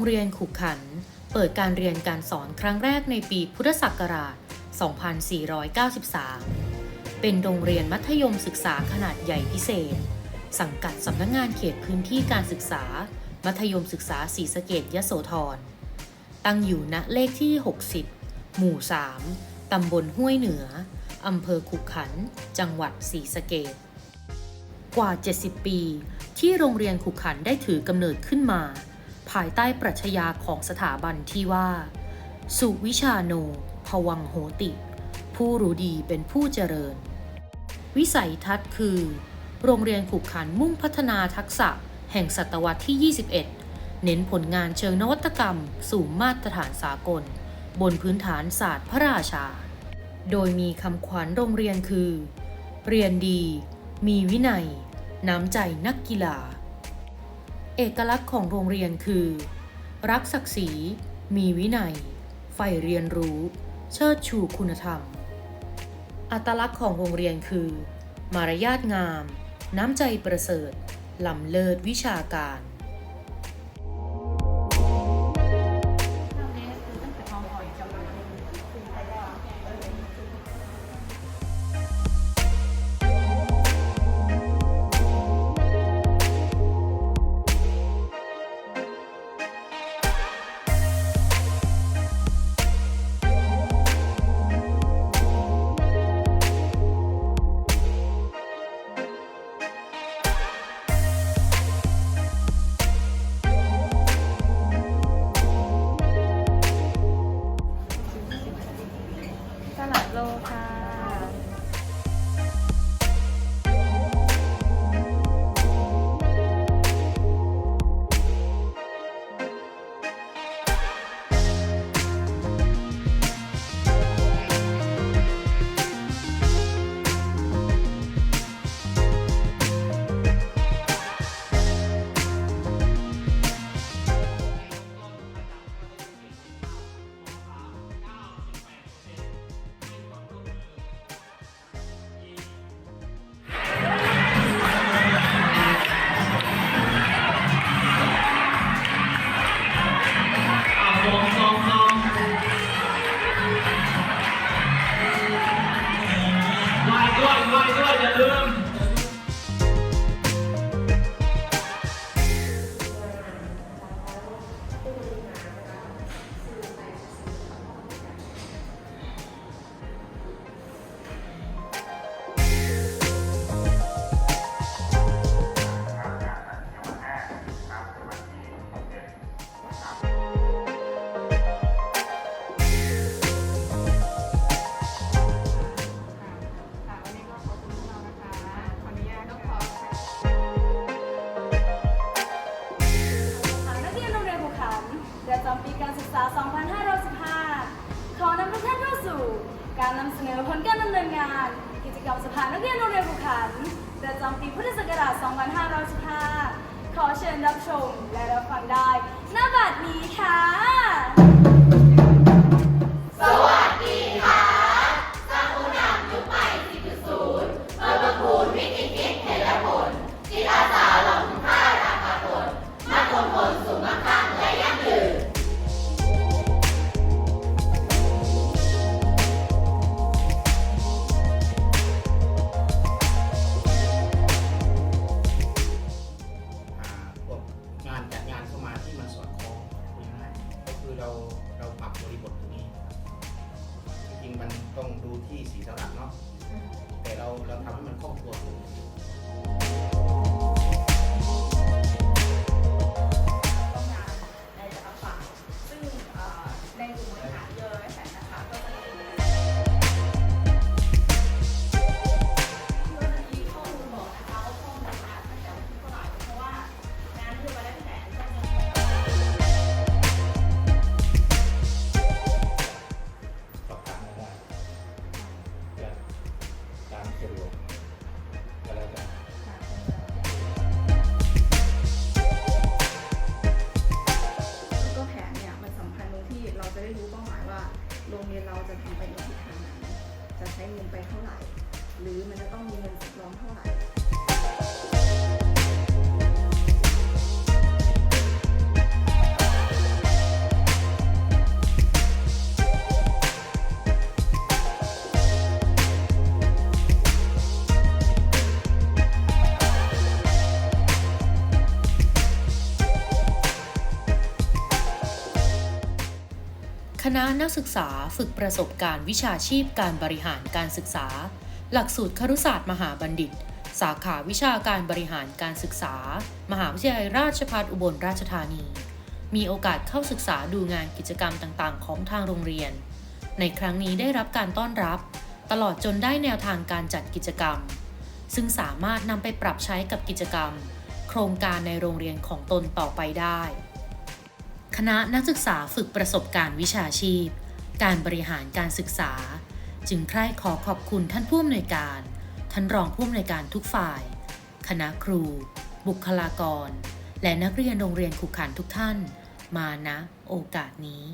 รงเรียนขุขัน เปิดการเรียนการสอนครั้งแรกในปีพุทธศักราช 2493 เป็นโรงเรียนมัธยมศึกษาขนาดใหญ่พิเศษ สังกัดสำนักงานเขตพื้นที่การศึกษา มัธยมศึกษาศรีสะเกดยโสธร ตั้งอยู่ณเลขที่ 60 หมู่ 3 ตำบลห้วยเหนือ อำเภอขุขัน จังหวัดศรีสะเกดกว่า 70 ปี ที่โรงเรียนขุขันได้ถือกำเนิดขึ้นมา ภายใต้ปรัชญาของสถาบันที่ว่า สุวิชาโนภวังโหติ ผู้รู้ดีเป็นผู้เจริญ วิสัยทัศน์คือ โรงเรียนขุขันมุ่งพัฒนาทักษะแห่งศตวรรษที่ 21 เน้นผลงานเชิงนวัตกรรม สู่มาตรฐานสากล บนพื้นฐานศาสตร์พระราชา โดยมีคำขวัญโรงเรียนคือ เรียนดี มีวินัย น้ำใจนักกีฬา อกลักษณ์ของโรงเรียนคือ รักศักดิ์ศรี มีวินัย ใฝ่เรียนรู้ เชิดชูคุณธรรม อัตลักษณ์ของโรงเรียนคือ มารยาทงาม น้ำใจประเสริฐล้ำเลิศวิชาการ สลัดโลค่ะ การนำเสนอผลการดำเนินงาน กิจกรรมสภานักเรียนโรงเรียนบุขันประจำปีพุทธศักราช 2515 ขอเชิญรับชมและรับฟังได้หน้าบัดนี้ค่ะ ต้องดูที่สีสระเนาะแต่เราเราทำให้มันครอบครัวตรง ได้รู้เป้าหมายว่าโรงเรียนเราจะทำไปในทิศทางไหนจะใช้เงินไปเท่าไหร่ หรือมันจะต้องมีเงินสำรองเท่าไหร่ ณะนักศึกษาฝึกประสบการณ์วิชาชีพการบริหารการศึกษา หลักสูตรครุศาสตร์มหาบัณฑิต สาขาวิชาการบริหารการศึกษา มหาวิทยาลัยราชภัฏอุบลราชธานี มีโอกาสเข้าศึกษาดูงานกิจกรรมต่างๆ ของทางโรงเรียน ในครั้งนี้ได้รับการต้อนรับ ตลอดจนได้แนวทางการจัดกิจกรรม ซึ่งสามารถนำไปปรับใช้กับกิจกรรม โครงการในโรงเรียนของตนต่อไปได้ คณะนักศึกษาฝึกประสบการณ์วิชาชีพ การบริหารการศึกษา จึงใคร่ขอขอบคุณท่านผู้อำนวยการ ท่านรองผู้อำนวยการทุกฝ่าย คณะครู บุคลากร และนักเรียนโรงเรียนขุขันทุกท่าน มาณโอกาสนี้